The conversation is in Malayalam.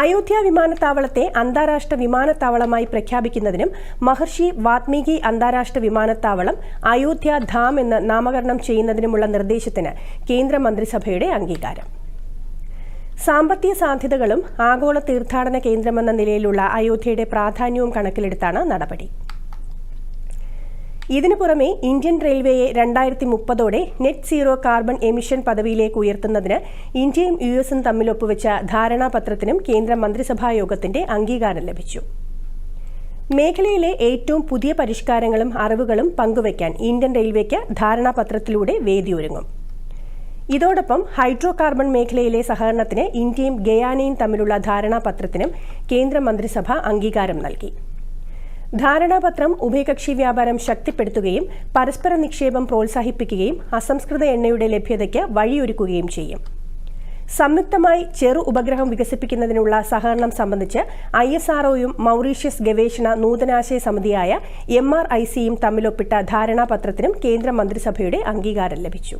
അയോധ്യ വിമാനത്താവളത്തെ അന്താരാഷ്ട്ര വിമാനത്താവളമായി പ്രഖ്യാപിക്കുന്നതിനും മഹർഷി വാത്മീകി അന്താരാഷ്ട്ര വിമാനത്താവളം അയോധ്യ ധാം എന്ന് നാമകരണം ചെയ്യുന്നതിനുമുള്ള നിർദ്ദേശത്തിന് കേന്ദ്രമന്ത്രിസഭയുടെ അംഗീകാരം. സാമ്പത്തിക സാധ്യതകളും ആഗോള തീർത്ഥാടന കേന്ദ്രമെന്ന നിലയിലുള്ള അയോധ്യയുടെ പ്രാധാന്യവും കണക്കിലെടുത്താണ് നടപടി. ഇതിനു പുറമെ ഇന്ത്യൻ റെയിൽവേയെ രണ്ടായിരത്തി മുപ്പതോടെ നെറ്റ് സീറോ കാർബൺ എമിഷൻ പദവിയിലേക്ക് ഉയർത്തുന്നതിന് ഇന്ത്യയും യു എസും തമ്മിൽ ഒപ്പുവെച്ച ധാരണാപത്രത്തിനും കേന്ദ്ര മന്ത്രിസഭാ യോഗത്തിന്റെ അംഗീകാരം ലഭിച്ചു. മേഖലയിലെ ഏറ്റവും പുതിയ പരിഷ്കാരങ്ങളും അറിവുകളും പങ്കുവയ്ക്കാൻ ഇന്ത്യൻ റെയിൽവേക്ക് ധാരണാപത്രത്തിലൂടെ വേദിയൊരുങ്ങും. ഇതോടൊപ്പം ഹൈഡ്രോ കാർബൺ മേഖലയിലെ സഹകരണത്തിന് ഇന്ത്യയും ഗയാനയും തമ്മിലുള്ള ധാരണാപത്രത്തിനും കേന്ദ്ര മന്ത്രിസഭ അംഗീകാരം നൽകി. ധാരണാപത്രം ഉഭയകക്ഷി വ്യാപാരം ശക്തിപ്പെടുത്തുകയും പരസ്പര നിക്ഷേപം പ്രോത്സാഹിപ്പിക്കുകയും അസംസ്കൃത എണ്ണയുടെ ലഭ്യതയ്ക്ക് വഴിയൊരുക്കുകയും ചെയ്യും. സംയുക്തമായി ചെറു ഉപഗ്രഹം വികസിപ്പിക്കുന്നതിനുള്ള സഹകരണം സംബന്ധിച്ച് ഐ എസ് ആർഒയും മൗറീഷ്യസ് ഗവേഷണ നൂതനാശയ സമിതിയായ എം ആർ ഐ സിയും തമ്മിലൊപ്പിട്ട ധാരണാപത്രത്തിനും കേന്ദ്ര മന്ത്രിസഭയുടെ അംഗീകാരം ലഭിച്ചു.